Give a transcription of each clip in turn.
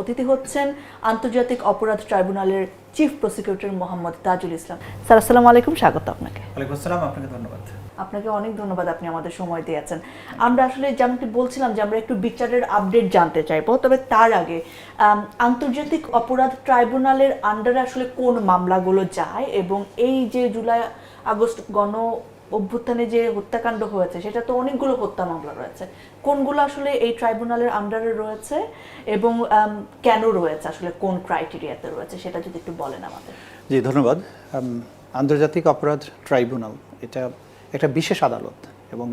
অতিথি হচ্ছেন আন্তর্জাতিক অপরাধ ট্রাইব্যুনালের chief prosecutor Mohammad Tajul Islam. Sir আসসালামু আলাইকুম স্বাগত আপনাকে। ওয়ালাইকুম আসসালাম আপনাকে ধন্যবাদ। আপনাকে অনেক ধন্যবাদ আপনি আমাদের সময় দিয়েছেন। আমরা আসলে যেমনটি বলছিলাম যে আমরা একটু বিচারের আপডেট জানতে চাইব তবে তার আগে আন্তর্জাতিক অপরাধ ট্রাইব্যুনালের আন্ডারে আসলে কোন মামলাগুলো যায় এবং এই যে জুলাই আগস্ট গণ অভ্যুত্থানে যে হত্যাকাণ্ড হয়েছে, সেটা তো অনেকগুলো হত্যা মামলা রয়েছে। কোনগুলো আসলে এই ট্রাইব্যুনালের আন্ডারে রয়েছে এবং কেন রয়েছে? আসলে কোন ক্রাইটেরিয়াতে রয়েছে? সেটা যদি একটু বলেন আমাদের। জি, ধন্যবাদ। আন্তর্জাতিক অপরাধ ট্রাইব্যুনাল, এটা একটা বিশেষ আদালত এবং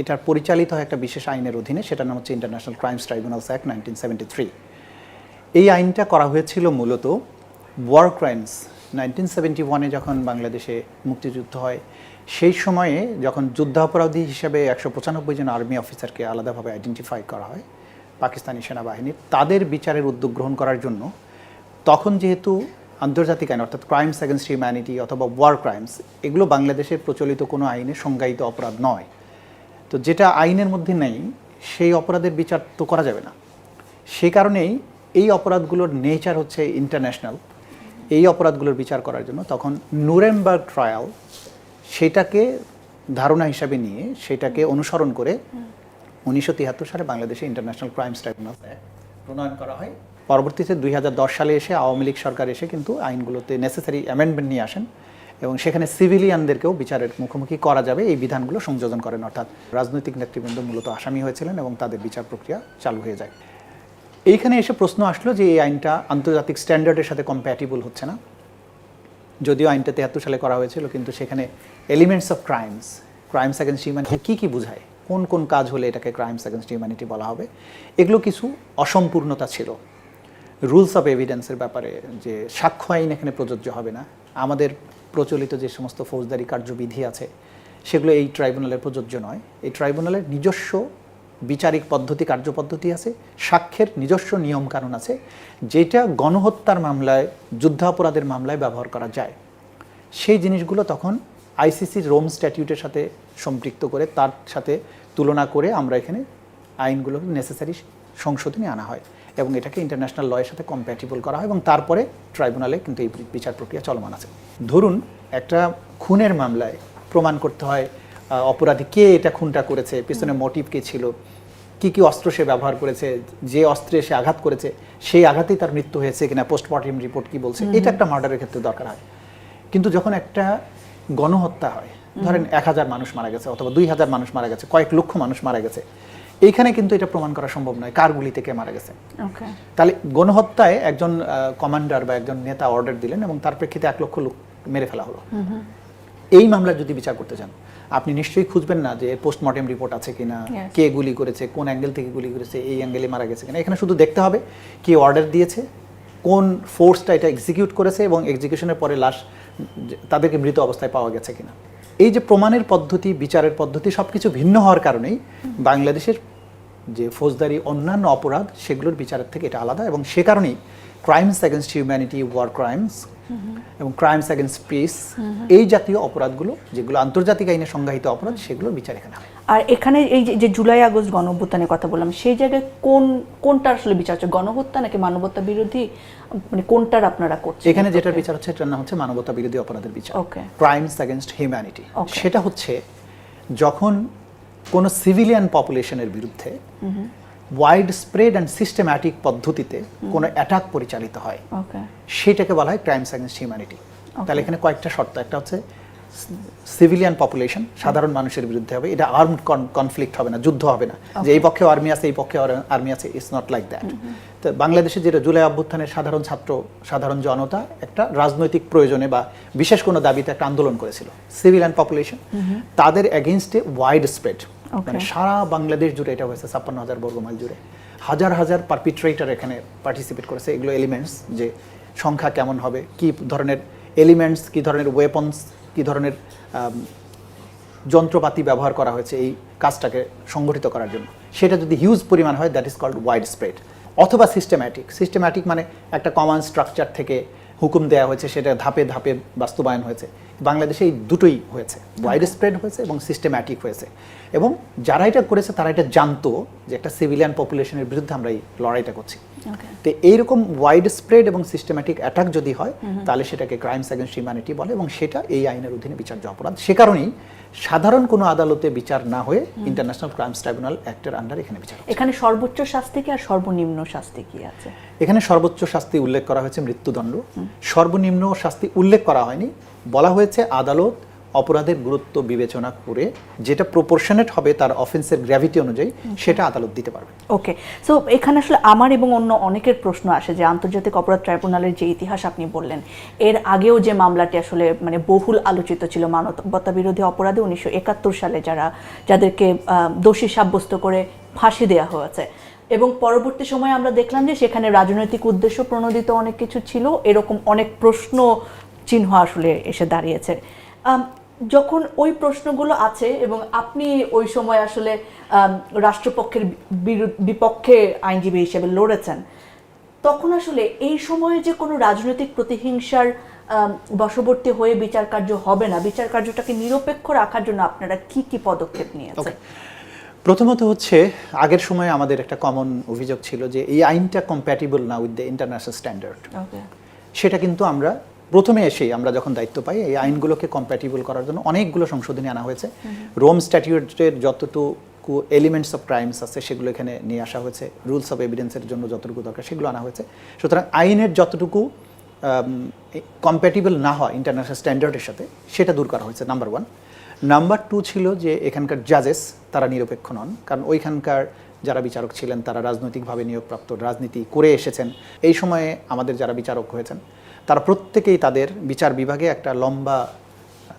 এটার পরিচালিত হয় একটা বিশেষ আইনের অধীনে, সেটার নাম হচ্ছে international crimes tribunals act nineteen seventy three এই আইনটা করা হয়েছিল মূলত ওয়ার ক্রাইমস নাইনটিন সেভেন্টি ওয়ানে যখন বাংলাদেশে মুক্তিযুদ্ধ হয়, সেই সময়ে যখন যুদ্ধাপরাধী হিসেবে একশো পঁচানব্বই জন আর্মি অফিসারকে আলাদাভাবে আইডেন্টিফাই করা হয় পাকিস্তানি সেনাবাহিনীর, তাদের বিচারের উদ্যোগ গ্রহণ করার জন্য, তখন যেহেতু আন্তর্জাতিক আইন অর্থাৎ ক্রাইমস অ্যাগেন্স্ট হিউম্যানিটি অথবা ওয়ার ক্রাইমস এগুলো বাংলাদেশের প্রচলিত কোনো আইনে সংজ্ঞায়িত অপরাধ নয়। তো যেটা আইনের মধ্যে নেই, সেই অপরাধের বিচার তো করা যাবে না। সেই কারণেই এই অপরাধগুলোর নেচার হচ্ছে ইন্টারন্যাশনাল এই অপরাধগুলোর বিচার করার জন্য, তখন নুরেমবার্গ ট্রায়াল সেটাকে ধারণা হিসাবে নিয়ে সেটাকে অনুসরণ করে উনিশশো তিয়াত্তর সালে বাংলাদেশে ইন্টারন্যাশনাল ক্রাইমস ট্রাইব্যুনাল প্রণয়ন করা হয়। পরবর্তীতে দুই হাজার দশ সালে এসে আওয়ামী লীগ সরকার এসে কিন্তু আইনগুলোতে নেসেসারি অ্যামেন্ডমেন্ট নিয়ে আসেন এবং সেখানে সিভিলিয়ানদেরকেও বিচারের মুখোমুখি করা যাবে। এই বিধানগুলো সংযোজন করেন, অর্থাৎ রাজনৈতিক নেতৃবৃন্দ মূলত আসামি হয়েছিলেন এবং তাদের বিচার প্রক্রিয়া চালু হয়ে যায়। এইখানে এসে প্রশ্ন আসলো যে এই আইনটা আন্তর্জাতিক স্ট্যান্ডার্ডের সাথে কম্প্যাটিবল হচ্ছে না। যদিও আইনটা তেহাত্তর সালে করা হয়েছিল, কিন্তু সেখানে elements of crimes crimes against humanity কী কী বোঝায়? কোন কোন কাজ হলে এটাকে ক্রাইমস অ্যাগেন্স্ট হিউম্যানিটি বলা হবে? এগুলো কিছু অসম্পূর্ণতা ছিল। রুলস অফ এভিডেন্সের ব্যাপারে যে সাক্ষ্য আইন এখানে প্রযোজ্য হবে না। আমাদের প্রচলিত যে সমস্ত ফৌজদারি কার্যবিধি আছে, সেগুলো এই ট্রাইব্যুনালের প্রযোজ্য নয়। এই ট্রাইব্যুনালের নিজস্ব বিচারিক পদ্ধতি কার্যপদ্ধতি আছে, সাক্ষ্যের নিজস্ব নিয়মকানুন আছে, যেটা গণহত্যার মামলায়, যুদ্ধাপরাধের মামলায় ব্যবহার করা যায়। সেই জিনিসগুলো তখন আইসিসির রোম স্ট্যাটিউটের সাথে সম্পৃক্ত করে, তার সাথে তুলনা করে আমরা এখানে আইনগুলো নেসেসারি সংশোধনী আনা হয় এবং এটাকে ইন্টারন্যাশনাল লয়ের সাথে কম্প্যাটিবল করা হয় এবং তারপরে ট্রাইব্যুনালে কিন্তু এই বিচার প্রক্রিয়া চলমান আছে। ধরুন, একটা খুনের মামলায় প্রমাণ করতে হয় অপরাধী কে এটা খুনটা করেছে পিছনে মোটিভ কে ছিল কি কি অস্ত্র সে ব্যবহার করেছে যে অস্ত্রে সে আঘাত করেছে সেই আঘাতেই তার মৃত্যু হয়েছে কিনা পোস্টমর্টম রিপোর্ট কি বলছে এটা একটা মার্ডারের ক্ষেত্রে দরকার হয়। কিন্তু যখন একটা গণহত্যা হয় ধরেন এক হাজার মানুষ মারা গেছে অথবা দুই হাজার মানুষ মারা গেছে কয়েক লক্ষ মানুষ মারা গেছে এইখানে কিন্তু এটা প্রমাণ করা সম্ভব নয় কার গুলিতে কে মারা গেছে। তাহলে গণহত্যায় একজন কমান্ডার বা একজন নেতা অর্ডার দিলেন এবং তার প্রেক্ষিতে এক লক্ষ লোক মেরে ফেলা হলো। এই মামলা যদি বিচার করতে চান আপনি নিশ্চয়ই খুঁজবেন না যে পোস্টমর্টেম রিপোর্ট আছে কিনা কে গুলি করেছে কোন অ্যাঙ্গেল থেকে গুলি করেছে এই অ্যাঙ্গেলে মারা গেছে কিনা। এখানে শুধু দেখতে হবে কে অর্ডার দিয়েছে কোন ফোর্সটা এটা এক্সিকিউট করেছে এবং এক্সিকিউশনের পরে লাশ তাদেরকে মৃত অবস্থায় পাওয়া গেছে কিনা। এই যে প্রমাণের পদ্ধতি বিচারের পদ্ধতি সব কিছু ভিন্ন হওয়ার কারণেই বাংলাদেশের যে ফৌজদারি অন্যান্য অপরাধ সেগুলোর বিচারের থেকে এটা আলাদা এবং সে কারণেই crimes against humanity war crimes এবং ক্রাইমস অ্যাগেনস্ট পিস এই জাতীয় অপরাধগুলো যেগুলো আন্তর্জাতিক আইনে সংজ্ঞায়িত অপরাধ সেগুলো বিচার এখানে হয়। আর এখানে এই যে- জুলাই আগস্ট গণঅভ্যুত্থানের কথা বললাম সেই জায়গায় কোন কোনটা আসলে বিচার হচ্ছে গণহত্যা নাকি মানবতা বিরোধী? মানে কোনটার আপনারা করছেন? এখানে যেটার বিচার হচ্ছে এটার নাম হচ্ছে মানবতা বিরোধী অপরাধের বিচার। ওকে ক্রাইমস অ্যাগেনস্ট হিউম্যানিটি সেটা হচ্ছে যখন কোনো সিভিলিয়ান পপুলেশনের বিরুদ্ধে ওয়াইড স্প্রেড অ্যান্ড সিস্টেম্যাটিক পদ্ধতিতে কোনো অ্যাটাক পরিচালিত হয়। সেটাকে বলা হয় ক্রাইমস অ্যাগেন্স্ট হিউম্যানিটি তাহলে এখানে কয়েকটা শর্ত একটা হচ্ছে সিভিলিয়ান পপুলেশন সাধারণ মানুষের বিরুদ্ধে হবে। এটা আর্মড কনফ্লিক্ট হবে না যুদ্ধ হবে না। যে এই পক্ষে আর্মি আছে এই পক্ষে আর্মি আছে ইটস নট লাইক দ্যাট তো বাংলাদেশে যেটা জুলাই অভ্যুত্থানের সাধারণ ছাত্র সাধারণ জনতা একটা রাজনৈতিক প্রয়োজনে বা বিশেষ কোনো দাবিতে একটা আন্দোলন করেছিল। সিভিলিয়ান পপুলেশন তাদের এগেনস্টে ওয়াইড স্প্রেড মানে সারা বাংলাদেশ জুড়ে এটা হয়েছে ছাপ্পান্ন হাজার বর্গমাইল জুড়ে। হাজার হাজার পারপিট্রেটার এখানে পার্টিসিপেট করেছে এগুলো এলিমেন্টস যে সংখ্যা কেমন হবে কি ধরনের এলিমেন্টস কি ধরনের ওয়েপন্স কি ধরনের যন্ত্রপাতি ব্যবহার করা হয়েছে এই কাজটাকে সংগঠিত করার জন্য। সেটা যদি হিউজ পরিমাণ হয় that is called wide spread অথবা সিস্টেম্যাটিক সিস্টেম্যাটিক মানে একটা কমন স্ট্রাকচার থেকে হুকুম দেওয়া হয়েছে সেটা ধাপে ধাপে বাস্তবায়ন হয়েছে। বাংলাদেশে এই দুটোই হয়েছে ওয়াইড স্প্রেড হয়েছে এবং সিস্টেম্যাটিক হয়েছে এবং যারা এটা করেছে, তারা এটা জানতো যে একটা সিভিলিয়ান পপুলেশনের বিরুদ্ধে আমরা এই লড়াইটা করছি. তো এইরকম ওয়াইড স্প্রেড এবং সিস্টেম্যাটিক অ্যাটাক যদি হয় তাহলে সেটাকে ক্রাইমস অ্যাগেন্স্ট হিউম্যানিটি বলে এবং সেটা এই আইনের অধীনে বিচার্য অপরাধ। সে কারণেই সাধারণ কোনো আদালতে বিচার না হয়ে ইন্টারন্যাশনাল ক্রাইমস ট্রাইব্যুনাল অ্যাক্টের আন্ডার এখানে বিচার এখানে সর্বোচ্চ শাস্তি কি আর সর্বনিম্ন শাস্তি কি আছে? এখানে সর্বোচ্চ শাস্তি উল্লেখ করা হয়েছে মৃত্যুদণ্ড। সর্বনিম্ন শাস্তি উল্লেখ করা হয়নি। বলা হয়েছে আদালত অপরাধের গুরুত্ব বিবেচনা করে যেটা প্রপোর্শনেট হবে তার অফেন্সের গ্র্যাভিটি অনুযায়ী সেটা আদালত দিতে পারবে। ওকে সো এখানে আসলে আমার এবং অন্য অনেকের প্রশ্ন আসে যে আন্তর্জাতিক অপরাধ ট্রাইব্যুনালের যে ইতিহাস আপনি বললেন এর আগেও যে মামলাটি আসলে মানে বহুল আলোচিত ছিল মানবতা বিরোধী অপরাধে উনিশশো একাত্তর সালে যারা যাদেরকে দোষী সাব্যস্ত করে ফাঁসি দেওয়া হয়েছে। এবং পরবর্তী সময়ে আমরা দেখলাম যে সেখানে রাজনৈতিক উদ্দেশ্য প্রণোদিত অনেক কিছু ছিল এরকম অনেক প্রশ্ন চিহ্ন আসলে এসে দাঁড়িয়েছে। যখন ওই প্রশ্নগুলো আছে এবং আপনি ওই সময় আসলে রাষ্ট্রপক্ষের বিপক্ষে আইনজীবী হিসেবে লড়েছেন তখন আসলে এই সময়ে যে কোনো রাজনৈতিক প্রতিহিংসার বশবর্তী হয়ে বিচার কার্য হবে না বিচার কার্যটাকে নিরপেক্ষ রাখার জন্য আপনারা কি কি পদক্ষেপ নিয়েছেন? প্রথমত হচ্ছে আগের সময়ে আমাদের একটা কমন অভিযোগ ছিল যে এই আইনটা কম্প্যাটিবল না উইথ দ্য ইন্টারন্যাশনাল স্ট্যান্ডার্ড সেটা কিন্তু আমরা প্রথমে এসেই আমরা যখন দায়িত্ব পাই, এই আইনগুলোকে কম্প্যাটিবল করার জন্য অনেকগুলো সংশোধনী আনা হয়েছে। রোম স্ট্যাটিউটের যতটুকু এলিমেন্টস অফ ক্রাইমস আছে, সেগুলো এখানে নিয়ে আসা হয়েছে। রুলস অফ এভিডেন্সের জন্য যতটুকু দরকার, সেগুলো আনা হয়েছে। সুতরাং আইনের যতটুকু কম্প্যাটিবল না হয় ইন্টারন্যাশনাল স্ট্যান্ডার্ডের সাথে, সেটা দূর করা হয়েছে নাম্বার ওয়ান নাম্বার টু ছিল যে এখানকার জাজেস তারা নিরপেক্ষ নন। কারণ ওইখানকার যারা বিচারক ছিলেন, তারা রাজনৈতিকভাবে নিয়োগপ্রাপ্ত রাজনীতি করে এসেছেন। এই সময়ে আমাদের যারা বিচারক হয়েছেন তারা প্রত্যেকেই তাদের বিচার বিভাগে একটা লম্বা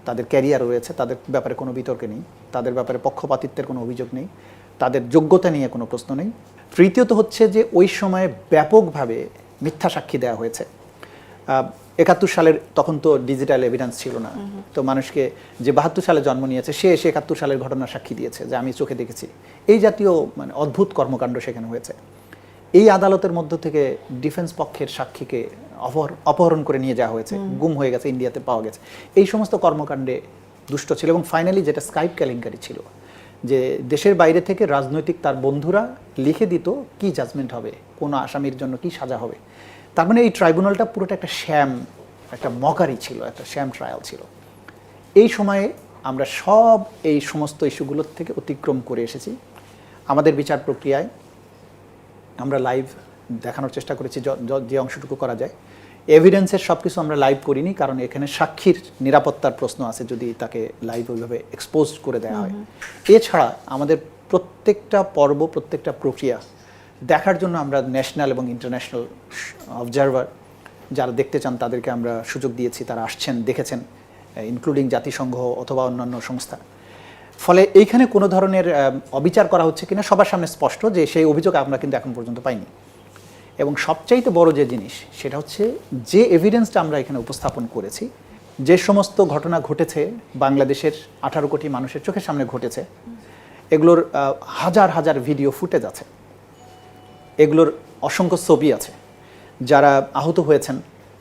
তাদের ক্যারিয়ার রয়েছে তাদের ব্যাপারে কোনো বিতর্কে নেই তাদের ব্যাপারে পক্ষপাতিত্বের কোনো অভিযোগ নেই তাদের যোগ্যতা নিয়ে কোনো প্রশ্ন নেই। তৃতীয়ত হচ্ছে যে ওই সময়ে ব্যাপকভাবে মিথ্যা সাক্ষী দেওয়া হয়েছে। একাত্তর সালের তখন তো ডিজিটাল এভিডেন্স ছিল না। তো মানুষকে যে বাহাত্তর সালে জন্ম নিয়েছে সে এসে একাত্তর সালের ঘটনার সাক্ষী দিয়েছে যে আমি চোখে দেখেছি। এই জাতীয় মানে অদ্ভুত কর্মকাণ্ড সেখানে হয়েছে। এই আদালতের মধ্য থেকে ডিফেন্স পক্ষের সাক্ষীকে অপহরণ করে নিয়ে যাওয়া হয়েছে গুম হয়ে গেছে ইন্ডিয়াতে পাওয়া গেছে। এই সমস্ত কর্মকাণ্ডে দুষ্ট ছিল এবং ফাইনালি যেটা স্কাইপ কেলেঙ্কারি ছিল যে দেশের বাইরে থেকে রাজনৈতিক তার বন্ধুরা লিখে দিত কি জাজমেন্ট হবে কোন আসামির জন্য কি সাজা হবে। তার মানে এই ট্রাইব্যুনালটা পুরোটা একটা শ্যাম একটা মকারি ছিল একটা শ্যাম ট্রায়াল ছিল। এই সময়ে আমরা সব এই সমস্ত ইস্যুগুলোর থেকে অতিক্রম করে এসেছি। আমাদের বিচার প্রক্রিয়ায় আমরা লাইভ দেখানোর চেষ্টা করেছি য- অংশটুকু করা যায়। এভিডেন্সের সব কিছু আমরা লাইভ করিনি কারণ এখানে সাক্ষীর নিরাপত্তার প্রশ্ন আছে যদি তাকে লাইভ ওইভাবে এক্সপোজ করে দেওয়া হয়। এছাড়া আমাদের প্রত্যেকটা পর্ব প্রত্যেকটা প্রক্রিয়া দেখার জন্য আমরা ন্যাশনাল এবং ইন্টারন্যাশনাল অবজারভার যারা দেখতে চান তাদেরকে আমরা সুযোগ দিয়েছি তারা আসছেন দেখেছেন ইনক্লুডিং জাতিসংঘ অথবা অন্যান্য সংস্থা। ফলে এইখানে কোনো ধরনের অবিচার করা হচ্ছে কিনা সবার সামনে স্পষ্ট যে সেই অভিযোগ আমরা কিন্তু এখন পর্যন্ত পাইনি। এবং সবচাইতে বড় যে জিনিস, সেটা হচ্ছে যে এভিডেন্সটা আমরা এখানে উপস্থাপন করেছি, যে সমস্ত ঘটনা ঘটেছে, বাংলাদেশের আঠারো কোটি মানুষের চোখের সামনে ঘটেছে, এগুলোর হাজার হাজার ভিডিও ফুটেজ আছে। এগুলোর অসংখ্য ছবি আছে। যারা আহত হয়েছেন,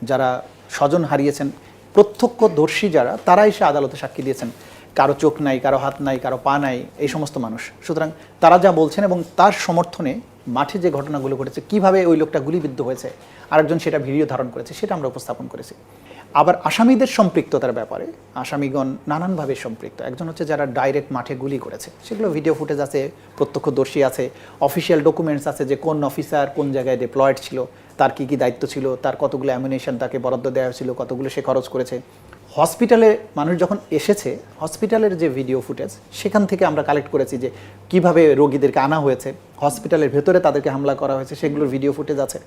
যারা স্বজন হারিয়েছেন, প্রত্যক্ষদর্শী যারা তারা এসে আদালতে সাক্ষী দিয়েছেন, কারও চোখ নাই, কারও হাত নাই, কারও পা নাই, এই সমস্ত মানুষ। সুতরাং তারা যা বলছেন এবং তার সমর্থনে মাঠে যে ঘটনাগুলো ঘটেছে, কীভাবে ওই লোকটা গুলিবিদ্ধ হয়েছে, আরেকজন সেটা ভিডিও ধারণ করেছে, সেটা আমরা উপস্থাপন করেছি। আবার আসামিদের সম্পৃক্ততার ব্যাপারে, আসামিগণ নানানভাবে সম্পৃক্ত। একজন হচ্ছে যারা ডাইরেক্ট মাঠে গুলি করেছে। সেগুলো ভিডিও ফুটেজ আছে, প্রত্যক্ষদর্শী আছে অফিসিয়াল ডকুমেন্টস আছে যে কোন অফিসার কোন জায়গায় ডিপ্লয়েড ছিল, তার কি কি দায়িত্ব ছিল, তার কতগুলো অ্যামিনেশন তাকে বরাদ্দ দেওয়া হয়েছিল, কতগুলো সে খরচ করেছে। হসপিটালে মানুষ যখন এসেছে, হসপিটালের যে ভিডিও ফুটেজ সেখান থেকে আমরা কালেক্ট করেছি যে কীভাবে রোগীদেরকে আনা হয়েছে, হসপিটালের ভেতরে তাদেরকে হামলা করা হয়েছে, সেগুলোর ভিডিও ফুটেজ আছে।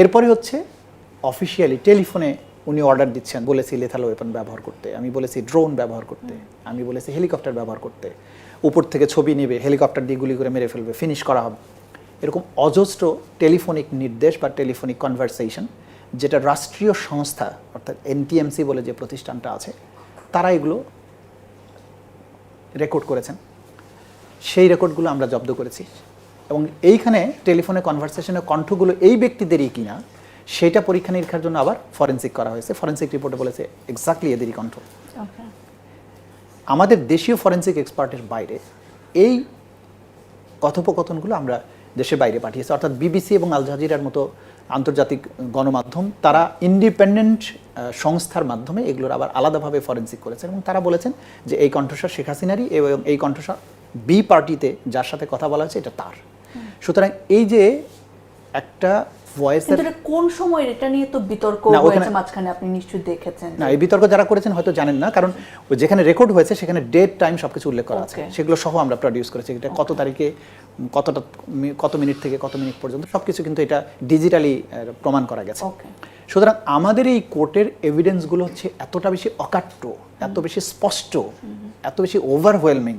এরপরে হচ্ছে অফিসিয়ালি টেলিফোনে উনি অর্ডার দিচ্ছেন, বলেছি লেথাল ওয়েপন ব্যবহার করতে, আমি বলেছি ড্রোন ব্যবহার করতে, আমি বলেছি হেলিকপ্টার ব্যবহার করতে। উপর থেকে ছবি নেবে হেলিকপ্টার দিয়ে গুলি করে মেরে ফেলবে ফিনিশ করা হবে। এরকম অজস্র টেলিফোনিক নির্দেশ বা টেলিফোনিক কনভারসেশন যেটা রাষ্ট্রীয় সংস্থা অর্থাৎ এনটিএমসি বলে যে প্রতিষ্ঠানটা আছে তারা এগুলো রেকর্ড করেছেন। সেই রেকর্ডগুলো আমরা জব্দ করেছি। এবং এইখানে টেলিফোনে কনভারসেশনের কণ্ঠগুলো এই ব্যক্তিদেরই কিনা সেটা পরীক্ষা নিরীক্ষার জন্য আবার ফরেন্সিক করা হয়েছে। ফরেন্সিক রিপোর্টে বলেছে এক্স্যাক্টলি এদেরই কণ্ঠ। আমাদের দেশীয় ফরেন্সিক এক্সপার্টের বাইরে এই কথোপকথনগুলো আমরা দেশের বাইরে পাঠিয়েছি। অর্থাৎ বিবিসি এবং আল জাজিরার মতো আন্তর্জাতিক গণমাধ্যম তারা ইন্ডিপেন্ডেন্ট সংস্থার মাধ্যমে এগুলোর আবার আলাদাভাবে ফরেন্সিক করেছেন এবং তারা বলেছেন যে এই কণ্ঠস্বর শেখ হাসিনারই এবং এই কণ্ঠস্বর বি পার্টিতে যার সাথে কথা বলা হয়েছে এটা তার। সুতরাং এই যে একটা ভয়েসের কিন্তু কোন সময় এটা নিয়ে তো বিতর্ক হয়েছে মাঝখানে আপনি নিশ্চয়ই দেখেছেন। না এই বিতর্ক যারা করেছেন হয়তো জানেন না কারণ যেখানে রেকর্ড হয়েছে সেখানে ডেট টাইম সবকিছু উল্লেখ করা আছে। সেগুলো সহ আমরা প্রডিউস করেছি। এটা কত তারিখে কতটা কত মিনিট থেকে কত মিনিট পর্যন্ত সবকিছু কিন্তু এটা ডিজিটালি প্রমাণ করা গেছে। সুতরাং আমাদের এই কোর্টের এভিডেন্সগুলো হচ্ছে এতটা বেশি অকাট্য এত বেশি স্পষ্ট এত বেশি ওভারওয়েলমিং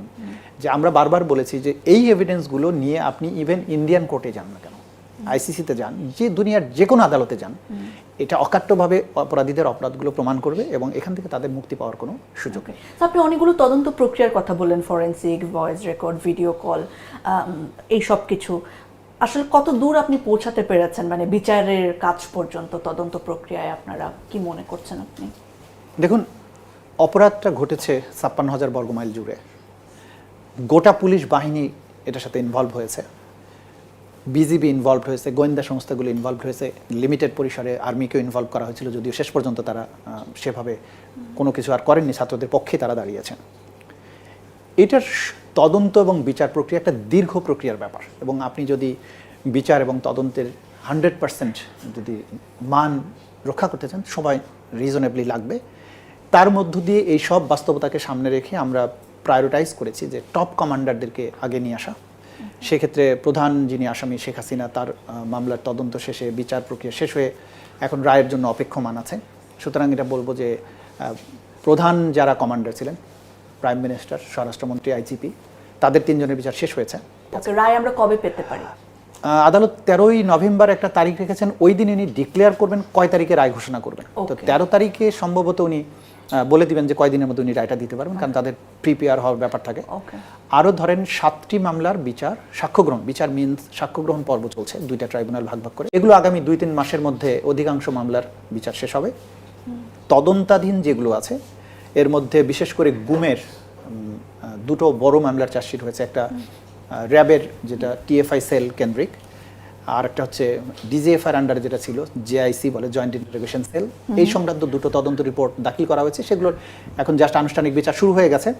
যে আমরা বারবার বলেছি যে এই এভিডেন্সগুলো নিয়ে আপনি ইভেন ইন্ডিয়ান কোর্টে যান না কেন। আইসিসিতে যান যে দুনিয়ার যে কোনো আদালতে যান এটা অকাট্যভাবে অপরাধীদের অপরাধগুলো প্রমাণ করবে এবং এখান থেকে তাদের মুক্তি পাওয়ার কোনো সুযোগ নেই। আপনি অনেকগুলো তদন্ত প্রক্রিয়ার কথা বললেন forensic voice record video call এই সব কিছু। আসলে কত দূর আপনি পৌঁছাতে পেরেছেন? মানে বিচারের কাজ পর্যন্ত তদন্ত প্রক্রিয়ায় আপনারা কি মনে করছেন আপনি? দেখুন অপরাধটা ঘটেছে ছাপ্পান্ন হাজার বর্গমাইল জুড়ে। গোটা পুলিশ বাহিনী এটার সাথে ইনভলভ হয়েছে। বিজিবি ইনভলভ হয়েছে, গোয়েন্দা সংস্থাগুলো ইনভলভ হয়েছে লিমিটেড পরিসরে আর্মিকেও ইনভলভ করা হয়েছিল, যদিও শেষ পর্যন্ত তারা সেভাবে কোনো কিছু আর করেননি, ছাত্রদের পক্ষে তারা দাঁড়িয়েছেন। এটার তদন্ত এবং বিচার প্রক্রিয়া একটা দীর্ঘ প্রক্রিয়ার ব্যাপার, এবং আপনি যদি বিচার এবং তদন্তের হান্ড্রেড পার্সেন্ট যদি মান রক্ষা করতে চান, সময় রিজনেবলি লাগবে। তার মধ্য দিয়ে এই সব বাস্তবতাকে সামনে রেখে আমরা প্রায়োরিটাইজ করেছি যে টপ কমান্ডারদেরকে আগে নিয়ে আসা। সেক্ষেত্রে প্রধান যিনি আসামি শেখ হাসিনা তার মামলার তদন্ত শেষে বিচার প্রক্রিয়া শেষ হয়ে এখন রায়ের জন্য অপেক্ষমান আছে। সুতরাং এটা বলব যে প্রধান যারা কমান্ডার ছিলেন প্রাইম মিনিস্টার স্বরাষ্ট্রমন্ত্রী আইজিপি তাদের তিনজনের বিচার শেষ হয়েছে। রায় আমরা কবে পেতে পারি? আদালত তেরোই নভেম্বর একটা তারিখ রেখেছেন ওই দিন উনি ডিক্লেয়ার করবেন কয় তারিখে রায় ঘোষণা করবেন। তো তেরো তারিখে সম্ভবত উনি বলে দিবেন যে কয় দিনের মধ্যে উনি রায়টা দিতে পারবেন কারণ তাদের প্রিপেয়ার হওয়ার ব্যাপার থাকে আরও ধরেন সাতটি মামলার বিচার সাক্ষ্য গ্রহণ বিচার মিনস সাক্ষ্য গ্রহণ পর্ব চলছে দুইটা ট্রাইব্যুনাল ভাগ ভাগ করে। এগুলো আগামী দুই তিন মাসের মধ্যে অধিকাংশ মামলার বিচার শেষ হবে। তদন্তাধীন যেগুলো আছে এর মধ্যে বিশেষ করে গুমের দুটো বড় মামলার চার্জশিট হয়েছে। একটা র্যাবের যেটা টিএফআই সেল কেন্দ্রিক আর একটা হচ্ছে ডিজিএফআর আন্ডারে যেটা ছিল জেআইসি বলে জয়েন্ট ইন্টিগ্রেশন সেল এই সংক্রান্ত দুটো তদন্ত রিপোর্ট দাখিল করা হয়েছে। সেগুলোর এখন জাস্ট আনুষ্ঠানিক বিচার শুরু হয়ে গেছে।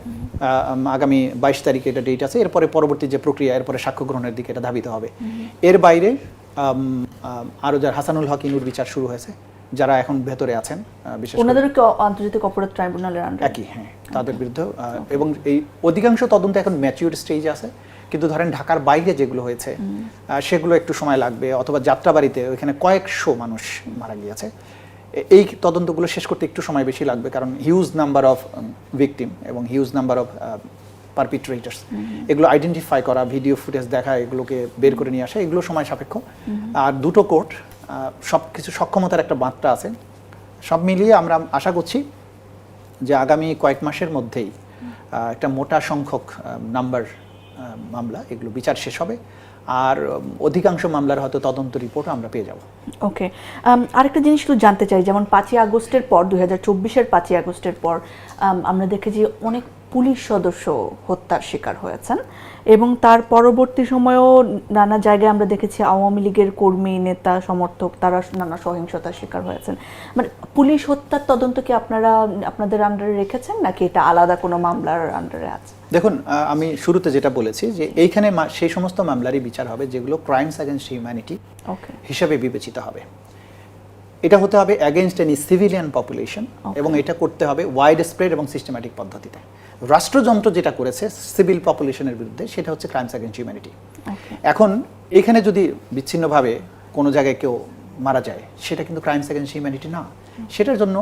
আগামী বাইশ তারিখে এটা ডেট আছে। এরপরে পরবর্তী যে প্রক্রিয়া এরপরে সাক্ষ্য গ্রহণের দিকে এটা ধাবিত হবে। এর বাইরে আম, যার হাসানুল হক ইনুর বিচার শুরু হয়েছে যারা এখন ভেতরে আছেন বিশেষ কি আন্তর্জাতিক অপরাধ ট্রাইব্যুনালের আন্ডার একই হ্যাঁ তাদের বিরুদ্ধে এবং এই অধিকাংশ তদন্ত এখন ম্যাচিউর স্টেজে আছে। কিন্তু ধরেন ঢাকার বাইরে যেগুলো হয়েছে সেগুলো একটু সময় লাগবে অথবা যাত্রাবাড়িতে ওইখানে কয়েকশো মানুষ মারা গিয়েছে। এই তদন্তগুলো শেষ করতে একটু সময় বেশি লাগবে কারণ হিউজ নাম্বার অফ ভিকটিম এবং হিউজ নাম্বার অফ পারপিট্রেটার্স এগুলো আইডেন্টিফাই করা ভিডিও ফুটেজ দেখা এগুলোকে বের করে নিয়ে আসা এগুলো সময় সাপেক্ষ। আর দুটো কোর্ট সব কিছু সক্ষমতার একটা মাত্রা আছে। সব মিলিয়ে আমরা আশা করছি যে আগামী কয়েক মাসের মধ্যেই একটা মোটা সংখ্যক নাম্বার মামলা, এগুলো বিচার শেষ হবে। আর অধিকাংশ মামলার হয়তো তদন্ত রিপোর্টও আমরা পেয়ে যাব। ওকে। আরেকটা জিনিস একটু জানতে চাই, যেমন পাঁচই আগস্টের পর, দুই হাজার চব্বিশের পাঁচই আগস্টের পর আমরা দেখেছি অনেক পুলিশ সদস্য হত্যার শিকার হয়েছেন। এবং তার পরবর্তী সময়েও নানা জায়গায় আমরা দেখেছি আওয়ামী লীগের কর্মী নেতা সমর্থক তারা নানা সহিংসতার শিকার হয়েছেন। মানে পুলিশ হত্যার তদন্ত কি আপনারা আপনাদের আন্ডারে রেখেছেন নাকি এটা আলাদা কোনো মামলার আন্ডারে আছে? দেখুন আমি শুরুতে যেটা বলেছি যে এইখানে সেই সমস্ত মামলারই বিচার হবে যেগুলো ক্রাইমস অ্যাগেন্স্ট হিউম্যানিটি ওকে হিসাবে বিবেচিত হবে। এটা হতে হবে অ্যাগেনস্ট এনি সিভিলিয়ান পপুলেশন এবং এটা করতে হবে ওয়াইড স্প্রেড এবং সিস্টেম্যাটিক পদ্ধতিতে। রাষ্ট্রযন্ত্র যেটা করেছে সিভিল পপুলেশনের বিরুদ্ধে সেটা হচ্ছে ক্রাইমস অ্যাগেন্স্ট হিউম্যানিটি এখন এখানে যদি বিচ্ছিন্নভাবে কোনো জায়গায় কেউ মারা যায় সেটা কিন্তু ক্রাইমস অ্যাগেন্স্ট হিউম্যানিটি না। সেটার জন্য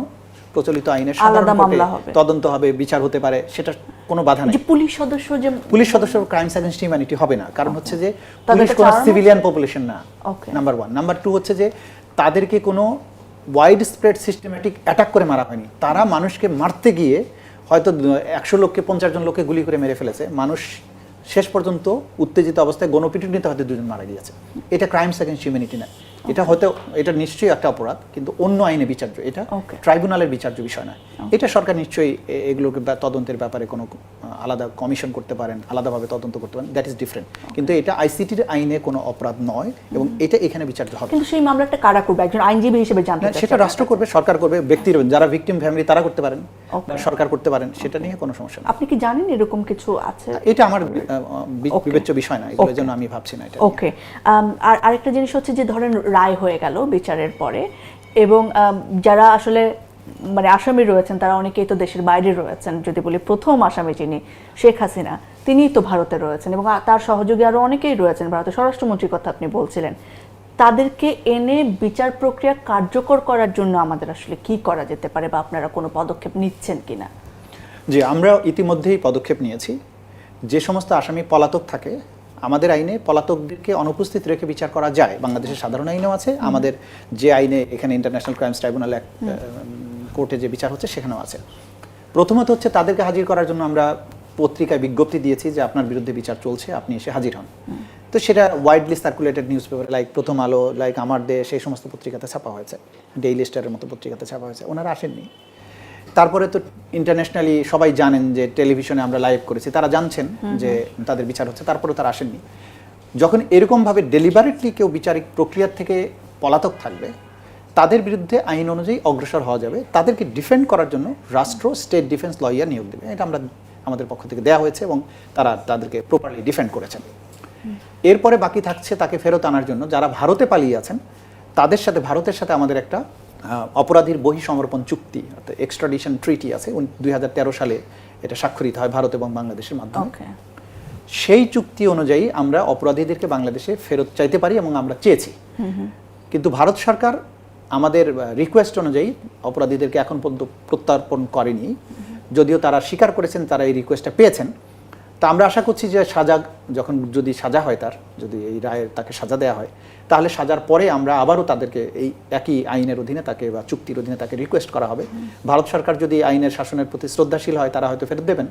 প্রচলিত সাধারণ হবে। তদন্ত হবে বিচার হতে পারে সেটা কোনো বাধা নেই। পুলিশ সদস্য যে পুলিশ সদস্য ক্রাইমস অ্যাগেন্স্ট হিউম্যানিটি হবে না কারণ হচ্ছে যে পুলিশ কোনো সিভিলিয়ান পপুলেশন না নাম্বার ওয়ান নাম্বার টু হচ্ছে যে তাদেরকে কোনো ওয়াইড স্প্রেড সিস্টেম্যাটিক অ্যাটাক করে মারা হয়নি। তারা মানুষকে মারতে গিয়ে হয়তো একশো লোককে, পঞ্চাশ জন লোককে গুলি করে মেরে ফেলেছে। মানুষ শেষ পর্যন্ত উত্তেজিত অবস্থায় গণপিটুনিতে হয়তো দুজন মারা গিয়েছে। এটা ক্রাইমস অ্যাগেন্স্ট হিউম্যানিটি না। এটা হয়তো এটা নিশ্চয়ই একটা অপরাধ কিন্তু অন্য আইনে বিচার্য এটা. ট্রাইব্যুনালের বিচার্য বিষয় নয়। এটা সরকার নিশ্চয়ই এগুলোকে তদন্তের ব্যাপারে কোনো আলাদা কমিশন করতে পারেন আলাদাভাবে তদন্ত করতে পারেন দ্যাট ইজ ডিফারেন্ট কিন্তু এটা আইসিটির আইনে কোনো অপরাধ নয় এবং এটা এখানে বিচার্য হবে। কিন্তু সেই মামলাটা কারা করবে? একজন আইনজীবী হিসেবে জানতে সেটা রাষ্ট্র করবে সরকার করবে ব্যক্তির যারা ভিকটিম ফ্যামিলি তারা করতে পারেন। সরকার করতে পারেন সেটা নিয়ে কোনো সমস্যা নেই আপনি কি জানেন এরকম কিছু আছে? এটা আমার বিবেচ্য বিষয় না এগুলোর জন্য আমি ভাবছি না এটা ওকে আর আরেকটা জিনিস হচ্ছে যে ধরেন রায় হয়ে গেল বিচারের পরে। এবং যারা আসলে মানে আসামি রয়েছেন, তারা অনেকেই তো দেশের বাইরে রয়েছেন, যদি বলি প্রথম আসামি যিনি শেখ হাসিনা তিনিই তো ভারতে রয়েছেন এবং তার সহযোগী আরও অনেকেই রয়েছেন ভারতের স্বরাষ্ট্রমন্ত্রীর কথা আপনি বলছিলেন। তাদেরকে এনে বিচার প্রক্রিয়া কার্যকর করার জন্য আমাদের আসলে কি করা যেতে পারে বা আপনারা কোনো পদক্ষেপ নিচ্ছেন কিনা? জি, আমরা ইতিমধ্যেই পদক্ষেপ নিয়েছি। যে সমস্ত আসামি পলাতক থাকে আমাদের আইনে পলাতকদেরকে অনুপস্থিত রেখে বিচার করা যায়। বাংলাদেশের সাধারণ আইনেও আছে। আমাদের যে আইনে এখানে ইন্টারন্যাশনাল ক্রাইমস ট্রাইব্যুনাল কোর্টে যে বিচার হচ্ছে সেখানেও আছে। প্রথমত হচ্ছে তাদেরকে হাজির করার জন্য আমরা পত্রিকায় বিজ্ঞপ্তি দিয়েছি যে আপনার বিরুদ্ধে বিচার চলছে আপনি এসে হাজির হন। তো সেটা widely circulated news paper like Prothom Alo like আমার দেশ সেই সমস্ত পত্রিকাতে ছাপা হয়েছে। ডেইলি স্টারের মতো পত্রিকাতে ছাপা হয়েছে। ওনারা আসেননি। তারপরে তো ইন্টারন্যাশনালি সবাই জানেন যে টেলিভিশনে আমরা লাইভ করেছি তারা জানছেন যে তাদের বিচার হচ্ছে তারপরে তারা আসেননি। যখন এরকমভাবে ডেলিভারেটলি কেউ বিচারিক প্রক্রিয়ার থেকে পলাতক থাকবে তাদের বিরুদ্ধে আইন অনুযায়ী অগ্রসর হওয়া যাবে তাদেরকে ডিফেন্ড করার জন্য রাষ্ট্র স্টেট ডিফেন্স লয়ার নিয়োগ দেবে। এটা আমরা আমাদের পক্ষ থেকে দেওয়া হয়েছে এবং তারা তাদেরকে প্রপারলি ডিফেন্ড করেছেন। এরপরে বাকি থাকছে তাকে ফেরত আনার জন্য। যারা ভারতে পালিয়ে আছেন তাদের সাথে ভারতের সাথে আমাদের একটা অপরাধীর বহিসমর্পণ চুক্তি অর্থাৎ এক্সট্রাডিশন ট্রিটি আছে দুই সালে এটা স্বাক্ষরিত হয় ভারত এবং বাংলাদেশের মাধ্যমে। সেই চুক্তি অনুযায়ী আমরা অপরাধীদেরকে বাংলাদেশে ফেরত চাইতে পারি এবং আমরা চেয়েছি। কিন্তু ভারত সরকার আমাদের রিকোয়েস্ট অনুযায়ী অপরাধীদেরকে এখন পর্যন্ত প্রত্যর্পণ করেনি। যদিও তারা স্বীকার করেছেন তারা এই রিকোয়েস্টটা পেয়েছেন। তা আমরা আশা করছি যে সাজা যখন যদি সাজা হয় তার যদি এই রায়ের তাকে সাজা দেওয়া হয় তাহলে সাজার পরে আমরা আবারও তাদেরকে এই একই আইনের অধীনে তাকে বা চুক্তির অধীনে তাকে রিকোয়েস্ট করা হবে। ভারত সরকার যদি আইনের শাসনের প্রতি শ্রদ্ধাশীল হয়, তারা হয়তো ফেরত দেবেন।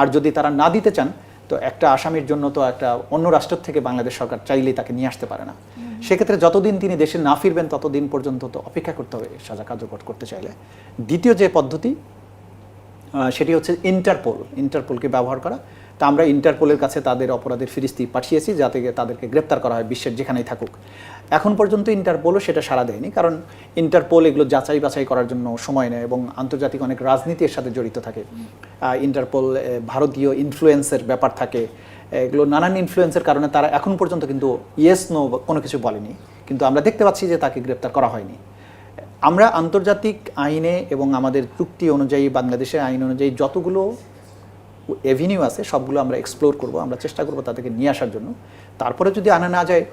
আর যদি তারা না দিতে চান, তো একটা আসামির জন্য তো একটা অন্য রাষ্ট্র থেকে বাংলাদেশ সরকার চাইলেই তাকে নিয়ে আসতে পারে না। সেক্ষেত্রে যতদিন তিনি দেশে না ফিরবেন, ততদিন পর্যন্ত তো অপেক্ষা করতে হবে সাজা কার্যকর করতে চাইলে। দ্বিতীয় যে পদ্ধতি সেটি হচ্ছে ইন্টারপোল ইন্টারপোলকে ব্যবহার করা। তা আমরা ইন্টারপোলের কাছে তাদের অপরাধের ফিরিস্তি পাঠিয়েছি যাতে তাদেরকে গ্রেপ্তার করা হয় বিশ্বের যেখানেই থাকুক। এখন পর্যন্ত ইন্টারপোলও সেটা সাড়া দেয়নি কারণ ইন্টারপোল এগুলো যাচাই বাছাই করার জন্য সময় নেয় এবং আন্তর্জাতিক অনেক রাজনীতির সাথে জড়িত থাকে। ইন্টারপোল ভারতীয় ইনফ্লুয়েন্সের ব্যাপার থাকে। এগুলো নানান ইনফ্লুয়েন্সের কারণে তারা এখন পর্যন্ত কিন্তু ইয়েস নো কোনো কিছু বলেনি। কিন্তু আমরা দেখতে পাচ্ছি যে তাকে গ্রেপ্তার করা হয়নি। আমরা আন্তর্জাতিক আইনে এবং আমাদের চুক্তি অনুযায়ী বাংলাদেশের আইন অনুযায়ী যতগুলো এভিনিউ আছে সবগুলো আমরা এক্সপ্লোর করব আমরা চেষ্টা করব তাদেরকে নিয়ে আসার জন্য। তারপরে যদি আনা না যায়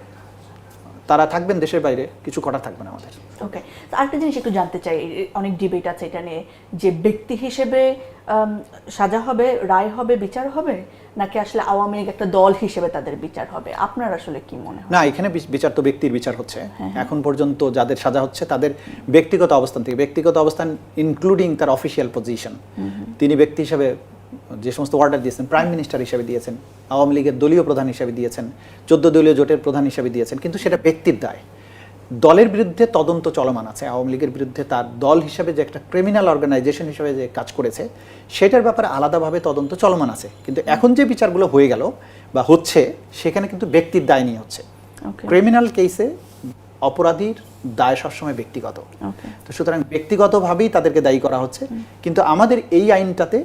তারা থাকবেন দেশের বাইরে কিছু করা থাকবে না আমাদের। ওকে আরেকটা জিনিস একটু জানতে চাই অনেক ডিবেট আছে এটা নিয়ে যে ব্যক্তি হিসেবে সাজা হবে রায় হবে বিচার হবে? নাকি আসলে আওয়ামী লীগ একটা দল হিসেবে তাদের বিচার হবে? আপনার আসলে কি মনে হয়? না এখানে বিচার তো ব্যক্তির বিচার হচ্ছে। এখন পর্যন্ত যাদের সাজা হচ্ছে তাদের ব্যক্তিগত অবস্থান থেকে ব্যক্তিগত অবস্থান ইনক্লুডিং তার অফিসিয়াল পজিশন তিনি ব্যক্তি হিসেবে যে সমস্ত অর্ডার দিয়েছেন প্রাইম মিনিস্টার হিসেবে দিয়েছেন আওয়ামী লীগের দলীয় প্রধান হিসেবে দিয়েছেন চোদ্দ দলীয় জোটের প্রধান হিসেবে দিয়েছেন কিন্তু সেটা ব্যক্তির দায়। দলের বিরুদ্ধে তদন্ত চলমান আছে। আওয়ামী লীগের বিরুদ্ধে তার দল হিসেবে যে একটা ক্রিমিনাল অর্গানাইজেশন হিসেবে যে কাজ করেছে সেটার ব্যাপারে আলাদাভাবে তদন্ত চলমান আছে। কিন্তু এখন যে বিচারগুলো হয়ে গেল বা হচ্ছে সেখানে কিন্তু ব্যক্তির দায় নিয়ে হচ্ছে। ক্রিমিনাল কেসে অপরাধীর দায় সবসময় ব্যক্তিগত। তো সুতরাং ব্যক্তিগতভাবেই তাদেরকে দায়ী করা হচ্ছে। কিন্তু আমাদের এই আইনটাতে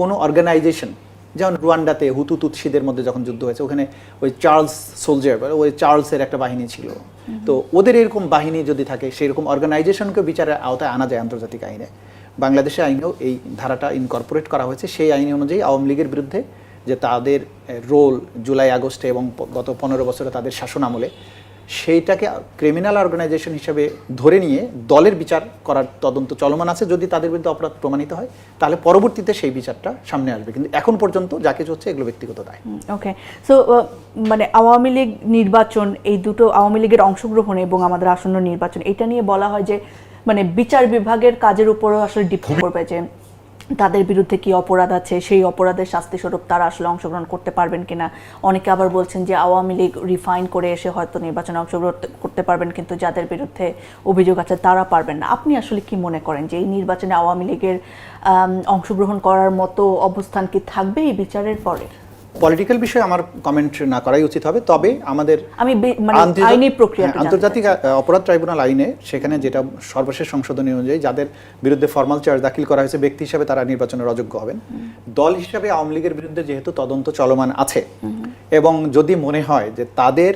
কোনো অর্গানাইজেশন যেমন রুয়ান্ডাতে হুতু তুৎসিদের মধ্যে যখন যুদ্ধ হয়েছে ওখানে ওই চার্লস সোলজার ওই চার্লসের একটা বাহিনী ছিল। তো ওদের এরকম বাহিনী যদি থাকে সেই রকম অর্গানাইজেশনকে বিচারের আওতায় আনা যায় আন্তর্জাতিক আইনে। বাংলাদেশের আইনেও এই ধারাটা ইনকর্পোরেট করা হয়েছে। সেই আইন অনুযায়ী আওয়ামী লীগের বিরুদ্ধে যে তাদের রোল জুলাই আগস্টে এবং গত পনেরো বছরে তাদের শাসন আমলে সেইটাকে ক্রিমিনাল অর্গানাইজেশন হিসেবে ধরে নিয়ে দলের বিচার করার তদন্ত চলমান আছে। যদি তাদের বিরুদ্ধে অপরাধ প্রমাণিত হয় তাহলে পরবর্তীতে সেই বিচারটা সামনে আসবে। কিন্তু এখন পর্যন্ত যা কিছু হচ্ছে এগুলো ব্যক্তিগত দায়। ওকে সো মানে আওয়ামী লীগ নির্বাচন এই দুটো আওয়ামী লীগের অংশগ্রহণ এবং আমাদের আসন্ন নির্বাচন এটা নিয়ে বলা হয় যে মানে বিচার বিভাগের কাজের উপরও আসলে ডিপেন্ড করবে যে তাদের বিরুদ্ধে কি অপরাধ আছে, সেই অপরাধের শাস্তিস্বরূপ তারা আসলে অংশগ্রহণ করতে পারবেন কিনা? অনেকে আবার বলছেন যে আওয়ামী লীগ রিফাইন করে এসে হয়তো নির্বাচনে অংশগ্রহণ করতে পারবেন, কিন্তু যাদের বিরুদ্ধে অভিযোগ আছে তারা পারবেন না। আপনি আসলে কি মনে করেন যে এই নির্বাচনে আওয়ামী লীগের অংশগ্রহণ করার মতো অবস্থান কি থাকবে এই বিচারের পরে? পলিটিক্যাল বিষয়ে আমার কমেন্ট না করাই উচিত হবে। তবে আমাদের আমি মানে আইনি প্রক্রিয়াটা হ্যাঁ, আন্তর্জাতিক অপরাধ ট্রাইব্যুনাল আইনে সেখানে যেটা সর্বশেষ সংশোধনী অনুযায়ী যাদের বিরুদ্ধে ফর্মাল চার্জ দাখিল করা হয়েছে ব্যক্তি হিসাবে তারা নির্বাচনের অযোগ্য হবেন। দল হিসাবে আওয়ামী লীগের বিরুদ্ধে যেহেতু তদন্ত চলমান আছে এবং যদি মনে হয় যে তাদের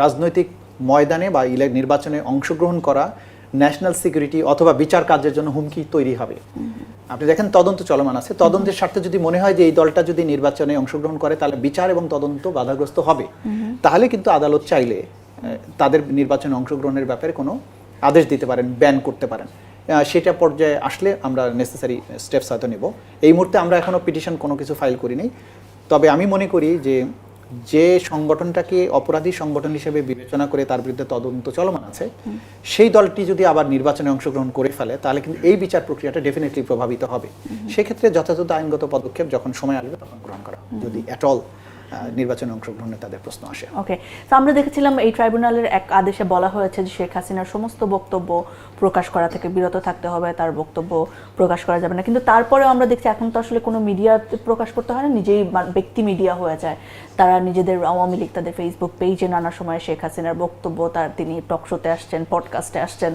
রাজনৈতিক ময়দানে বা ইলে নির্বাচনে অংশগ্রহণ করা ন্যাশনাল সিকিউরিটি অথবা বিচার কার্যের জন্য হুমকি তৈরি হবে আপনি দেখেন তদন্ত চলমান আছে। তদন্তের স্বার্থে যদি মনে হয় যে এই দলটা যদি নির্বাচনে অংশগ্রহণ করে তাহলে বিচার এবং তদন্ত বাধাগ্রস্ত হবে। তাহলে কিন্তু আদালত চাইলে তাদের নির্বাচনে অংশগ্রহণের ব্যাপারে কোনো আদেশ দিতে পারেন ব্যান করতে পারেন। সেটা পর্যায়ে আসলে আমরা নেসেসারি স্টেপস হয়তো নেব। এই মুহূর্তে আমরা এখনও পিটিশন কোনো কিছু ফাইল করিনি। তবে আমি মনে করি যে যে সংগঠনটাকে অপরাধী সংগঠন হিসেবে বিবেচনা করে তার বিরুদ্ধে তদন্ত চলমান আছে সেই দলটি যদি আবার নির্বাচনে অংশগ্রহণ করে ফেলে তাহলে কিন্তু এই বিচার প্রক্রিয়াটা ডেফিনেটলি প্রভাবিত হবে। সেক্ষেত্রে যথাযথ আইনগত পদক্ষেপ যখন সময় আসবে তখন গ্রহণ করা যদি অ্যাট অল নির্বাচনে অংশগ্রহণে তাদের প্রশ্ন আসে। ওকে তো আমরা দেখেছিলাম এই ট্রাইব্যুনালের এক আদেশে বলা হয়েছে যে শেখ হাসিনার সমস্ত বক্তব্য প্রকাশ করা থেকে বিরত থাকতে হবে, তার বক্তব্য প্রকাশ করা যাবে না। কিন্তু তারপরেও আমরা দেখছি এখন তো আসলে কোনো মিডিয়া প্রকাশ করতে হয় না, নিজেই ব্যক্তি মিডিয়া হয়ে যায়। তারা নিজেদের আওয়ামী লীগ, তাদের ফেসবুক পেজে নানা সময় শেখ হাসিনার বক্তব্য, তার তিনি টকশোতে আসছেন পডকাস্টে আসছেন।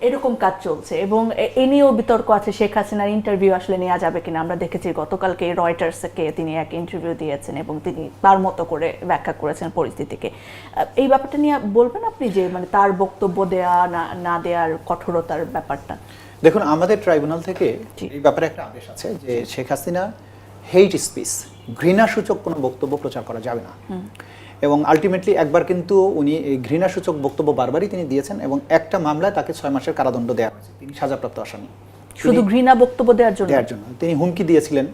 এরকম কাজ চলছে এবং এ- নিয়েও বিতর্ক আছে শেখ হাসিনার ইন্টারভিউ আসলে নেওয়া যাবে কিনা? আমরা দেখেছি গতকালকে রয়টার্সকে তিনি এক ইন্টারভিউ দিয়েছেন এবং তিনি তার মতো করে ব্যাখ্যা করেছেন পরিস্থিতিকে। এই ব্যাপারটা নিয়ে বলবেন আপনি যে মানে তার বক্তব্য দেয়া না না দেওয়ার কঠোরতার ব্যাপারটা? দেখুন আমাদের ট্রাইব্যুনাল থেকে। এই ব্যাপারে একটা আদেশ আছে যে শেখ হাসিনা হেইট স্পিচ ঘৃণাসূচক কোনো বক্তব্য প্রচার করা যাবে না। এবং আলটিমেটলি একবার কিন্তু উনি ঘৃণাসূচক বক্তব্য বারবারই তিনি দিয়েছেন এবং একটা মামলায় তাকে ছয় মাসের কারাদণ্ড দেওয়া হয়েছে। তিনি সাজাপ্রাপ্ত আসামি। শুধু ঘৃণা বক্তব্য দেওয়ার জন্য? দেওয়ার জন্য। তিনি হুমকি দিয়েছিলেন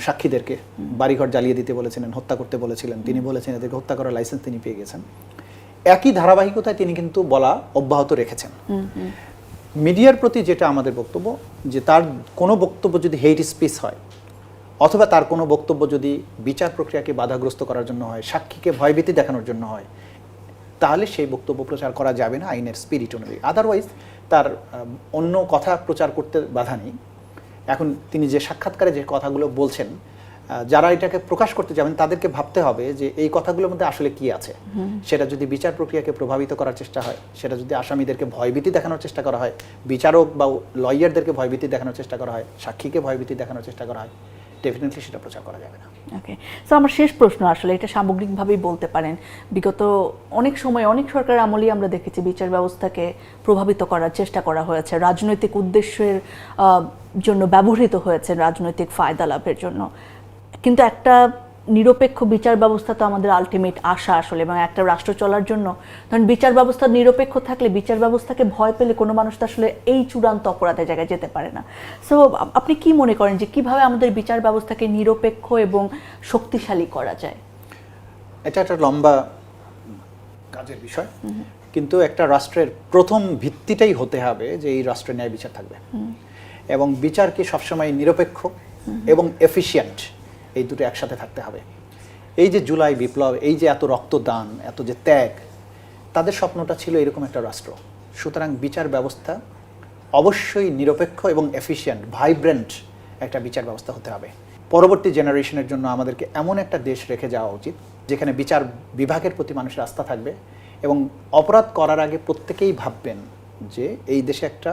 সাক্ষীদেরকে। বাড়িঘর জ্বালিয়ে দিতে বলেছিলেন হত্যা করতে বলেছিলেন। তিনি বলেছেন এদেরকে হত্যা করার লাইসেন্স তিনি পেয়ে গেছেন। একই ধারাবাহিকতায় তিনি কিন্তু বলা অব্যাহত রেখেছেন। মিডিয়ার প্রতি যেটা আমাদের বক্তব্য যে তার কোনো বক্তব্য যদি হেইট স্পিচ হয় অথবা তার কোনো বক্তব্য যদি বিচার প্রক্রিয়াকে বাধাগ্রস্ত করার জন্য হয় সাক্ষীকে ভয়ভীতি দেখানোর জন্য হয় তাহলে সেই বক্তব্য প্রচার করা যাবে না আইনের স্পিরিট অনুযায়ী। আদারওয়াইজ তার অন্য কথা প্রচার করতে বাধা নেই। এখন তিনি যে সাক্ষাৎকারে যে কথাগুলো বলছেন যারা এটাকে প্রকাশ করতে যাবেন তাদেরকে ভাবতে হবে যে এই কথাগুলোর মধ্যে আসলে কি আছে। সেটা যদি বিচার প্রক্রিয়াকে প্রভাবিত করার চেষ্টা হয় সেটা যদি আসামিদেরকে ভয়ভীতি দেখানোর চেষ্টা করা হয় বিচারক বা লয়ারদেরকে ভয়ভীতি দেখানোর চেষ্টা করা হয় সাক্ষীকে ভয়ভীতি দেখানোর চেষ্টা করা হয় ডেফিনেটলি সেটা প্রচার করা যাবে না। ওকে সো আমার শেষ প্রশ্ন আসলে, এটা সামগ্রিকভাবেই বলতে পারেন। বিগত অনেক সময় অনেক সরকার আমলেই আমরা দেখেছি বিচার ব্যবস্থাকে প্রভাবিত করার চেষ্টা করা হয়েছে। রাজনৈতিক উদ্দেশ্যের জন্য ব্যবহৃত হয়েছে রাজনৈতিক ফায়দা লাভের জন্য। কিন্তু একটা নিরপেক্ষ বিচার ব্যবস্থা তো আমাদের আলটিমেট আশা আসলে এবং একটা রাষ্ট্র চলার জন্য। কারণ বিচার ব্যবস্থা নিরপেক্ষ থাকলে বিচার ব্যবস্থাকে ভয় পেলে কোনো মানুষ তো আসলে এই চূড়ান্ত অপরাধের জায়গায় যেতে পারে না। সো আপনি কি মনে করেন যে কীভাবে আমাদের বিচার ব্যবস্থাকে নিরপেক্ষ এবং শক্তিশালী করা যায়? এটা একটা লম্বা কাজের বিষয়। কিন্তু একটা রাষ্ট্রের প্রথম ভিত্তিটাই হতে হবে যে এই রাষ্ট্রে ন্যায় বিচার থাকবে। এবং বিচারকে সবসময় নিরপেক্ষ এবং এফিশিয়েন্ট এই দুটো একসাথে থাকতে হবে। এই যে জুলাই বিপ্লব, এই যে এত রক্তদান, এত যে ত্যাগ, তাদের স্বপ্নটা ছিল এরকম একটা রাষ্ট্র। সুতরাং বিচার ব্যবস্থা অবশ্যই নিরপেক্ষ এবং এফিশিয়েন্ট ভাইব্রেন্ট একটা বিচার ব্যবস্থা হতে হবে। পরবর্তী জেনারেশনের জন্য আমাদেরকে এমন একটা দেশ রেখে যাওয়া উচিত, যেখানে বিচার বিভাগের প্রতি মানুষের আস্থা থাকবে এবং অপরাধ করার আগে প্রত্যেকেই ভাববেন যে এই দেশে একটা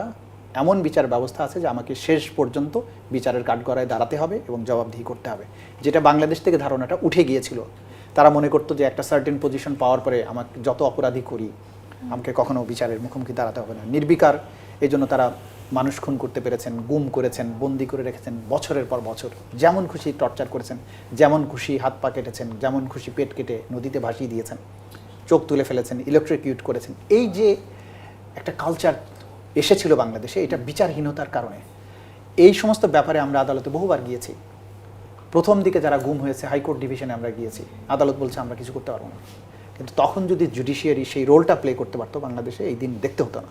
এমন বিচার ব্যবস্থা আছে যে আমাকে শেষ পর্যন্ত বিচারের কাঠগড়ায় দাঁড়াতে হবে এবং জবাবদিহি করতে হবে। যেটা বাংলাদেশ থেকে ধারণাটা উঠে গিয়েছিল। তারা মনে করতো যে একটা সার্টেন পজিশন পাওয়ার পরে আমাকে যত অপরাধী করি, আমাকে কখনো বিচারের মুখোমুখি দাঁড়াতে হবে না। নির্বিকার এই জন্য তারা মানুষ খুন করতে পেরেছেন, গুম করেছেন, বন্দি করে রেখেছেন বছরের পর বছর। যেমন খুশি টর্চার করেছেন, যেমন খুশি হাত পা কেটেছেন, যেমন খুশি পেট কেটে নদীতে ভাসিয়ে দিয়েছেন, চোখ তুলে ফেলেছেন ইলেকট্রিকিউট করেছেন। এই যে একটা কালচার এসেছিল বাংলাদেশে, এটা বিচারহীনতার কারণে। এই সমস্ত ব্যাপারে আমরা আদালতে বহুবার গিয়েছি। প্রথম দিকে যারা গুম হয়েছে, হাইকোর্ট ডিভিশনে আমরা গিয়েছি, আদালত বলছে আমরা কিছু করতে পারব না। কিন্তু তখন যদি জুডিশিয়ারি সেই রোলটা প্লে করতে পারতো বাংলাদেশে, এই দিন দেখতে হতো না।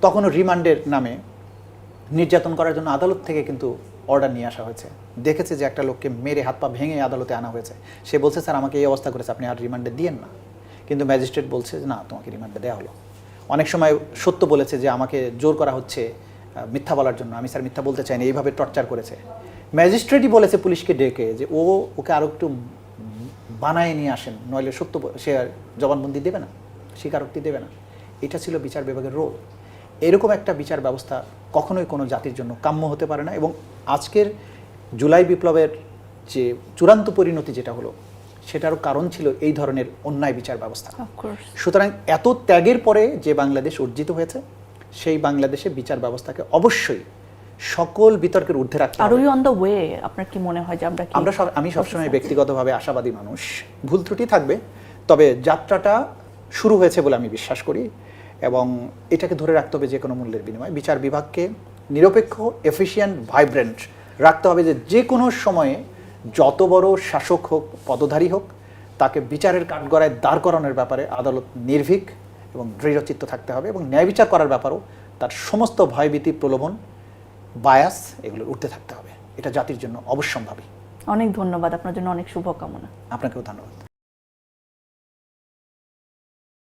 তখনও রিমান্ডের নামে নির্যাতন করার জন্য আদালত থেকে কিন্তু অর্ডার নিয়ে আসা হয়েছে। দেখেছে যে একটা লোককে মেরে হাত পা ভেঙে আদালতে আনা হয়েছে। সে বলছে, স্যার, আমাকে এই অবস্থা করেছে, আপনি আর রিমান্ডে দিয়েন না। কিন্তু ম্যাজিস্ট্রেট বলছে না, তোমাকে রিমান্ডে দেওয়া হলো। অনেক সময় সত্য বলেছে যে আমাকে জোর করা হচ্ছে মিথ্যা বলার জন্য। আমি স্যার মিথ্যা বলতে চাইনি, এইভাবে টর্চার করেছে। ম্যাজিস্ট্রেটই বলেছে পুলিশকে ডেকে যে ও ওকে আরও একটু বানায় নিয়ে আসেন, নইলে সত্য সে জবানবন্দি দেবে না, স্বীকারোক্তি দেবে না। এটা ছিল বিচার বিভাগের রোল এরকম একটা বিচার ব্যবস্থা কখনোই কোনো জাতির জন্য কাম্য হতে পারে না এবং আজকের জুলাই বিপ্লবের যে চূড়ান্ত পরিণতি যেটা হলো সেটারও কারণ ছিল এই ধরনের অন্যায় বিচার ব্যবস্থা। সুতরাং এত ত্যাগের পরে যে বাংলাদেশ অর্জিত হয়েছে সেই বাংলাদেশে বিচার ব্যবস্থাকে অবশ্যই সকল বিতর্কের ঊর্ধ্বে রাখতে আর ওই অন দ্য ওয়ে আপনার কি মনে হয় যে আমরা কি আমরা সব আমি সবসময় ব্যক্তিগতভাবে আশাবাদী মানুষ। ভুল ত্রুটি থাকবে তবে যাত্রাটা শুরু হয়েছে বলে আমি বিশ্বাস করি এবং এটাকে ধরে রাখতে হবে যে কোনো মূল্যের বিনিময়ে। বিচার বিভাগকে নিরপেক্ষ এফিশিয়েন্ট ভাইব্রেন্ট রাখতে হবে যে যে কোনো সময়ে যত বড় শাসক হোক পদধারী হোক তাকে বিচারের কাঠগড়ায় দাঁড় করানোর ব্যাপারে আদালত নির্ভীক এবং দৃঢ়চিত্ত থাকতে হবে এবং ন্যায় বিচার করার ব্যাপারেও তার সমস্ত ভয়ভীতি প্রলোভন বায়াস এগুলো উঠতে থাকতে হবে। এটা জাতির জন্য অবশ্যম্ভাবী। অনেক ধন্যবাদ। আপনার জন্য অনেক শুভকামনা। আপনাকেও ধন্যবাদ।